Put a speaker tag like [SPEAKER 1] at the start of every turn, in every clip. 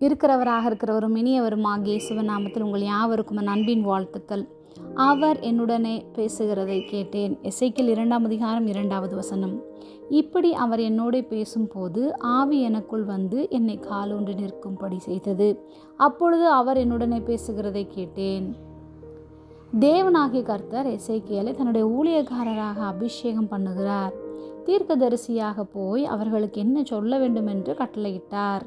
[SPEAKER 1] இருக்கிறவராக இருக்கிறவரும் இனியவருமாகிய இயேசுவின் நாமத்தில் உங்கள் யாவருக்கும் என் அன்பின் வாழ்த்துக்கள். அவர் என்னுடனே பேசுகிறதை கேட்டேன். இசைக்கில் இரண்டாம் அதிகாரம் இரண்டாவது வசனம். இப்படி அவர் என்னோடே பேசும்போது ஆவி எனக்குள் வந்து என்னை காலூன்றி நிற்கும்படி செய்தது. அப்பொழுது அவர் என்னுடனே பேசுகிறதை கேட்டேன். தேவனாகிய கர்த்தர் இசைக்கியலை தன்னுடைய ஊழியக்காரராக அபிஷேகம் பண்ணுகிறார். தீர்க்கதரிசியாக போய் அவர்களுக்கு என்ன சொல்ல வேண்டும் என்று கட்டளையிட்டார்.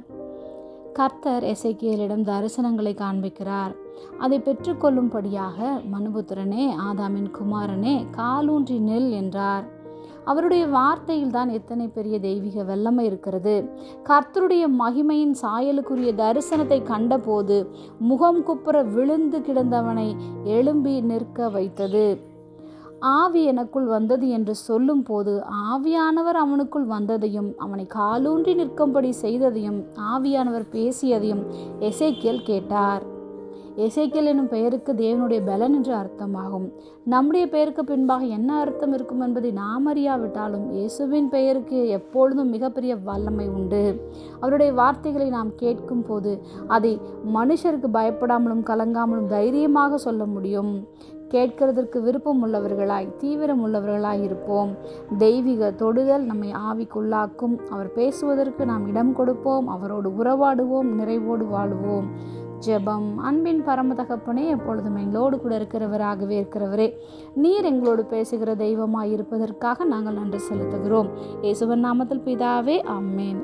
[SPEAKER 1] கர்த்தர் எசைக்கியலிடம் தரிசனங்களை காண்பிக்கிறார். அதை பெற்றுக்கொள்ளும்படியாக மனுபுத்திரனே ஆதாமின் குமாரனே காலூன்றி நெல் என்றார். அவருடைய வார்த்தையில் தான் எத்தனை பெரிய தெய்வீக வல்லமை இருக்கிறது. கர்த்தருடைய மகிமையின் சாயலுக்குரிய தரிசனத்தை கண்டபோது முகம் குப்புற விழுந்து கிடந்தவனை எழும்பி நிற்க வைத்தது. ஆவி எனக்குள் வந்தது என்று சொல்லும் போது ஆவியானவர் அவனுக்குள் வந்ததையும் அவனை காலூன்றி நிற்கும்படி செய்ததையும் ஆவியானவர் பேசியதையும் எசேக்கியல் கேட்டார். எசேக்கியல் என்னும் பெயருக்கு தேவனுடைய பலன் என்று அர்த்தமாகும். நம்முடைய பெயருக்கு பின்பாக என்ன அர்த்தம் இருக்கும் என்பதை நாம் அறியாவிட்டாலும் இயேசுவின் பெயருக்கு எப்பொழுதும் மிகப்பெரிய வல்லமை உண்டு. அவருடைய வார்த்தைகளை நாம் கேட்கும் போது அதை மனுஷருக்கு பயப்படாமலும் கலங்காமலும் தைரியமாக சொல்ல முடியும். கேட்கிறதற்கு விருப்பம் உள்ளவர்களாய் தீவிரம் உள்ளவர்களாய் இருப்போம் தெய்வீக தொடுதல் நம்மை ஆவிக்குள்ளாக்கும். அவர் பேசுவதற்கு நாம் இடம் கொடுப்போம். அவரோடு உறவாடுவோம். நிறைவோடு வாழுவோம். ஜெபம். அன்பின் பரம தகப்பனே எப்பொழுதும் எங்களோடு கூட இருக்கிறவராகவே இருக்கிறவரே நீர் எங்களோடு பேசுகிற தெய்வமாய் இருப்பதற்காக நாங்கள் நன்றி செலுத்துகிறோம். இயேசுவன் நாமத்தில் பிதாவே அம்மேன்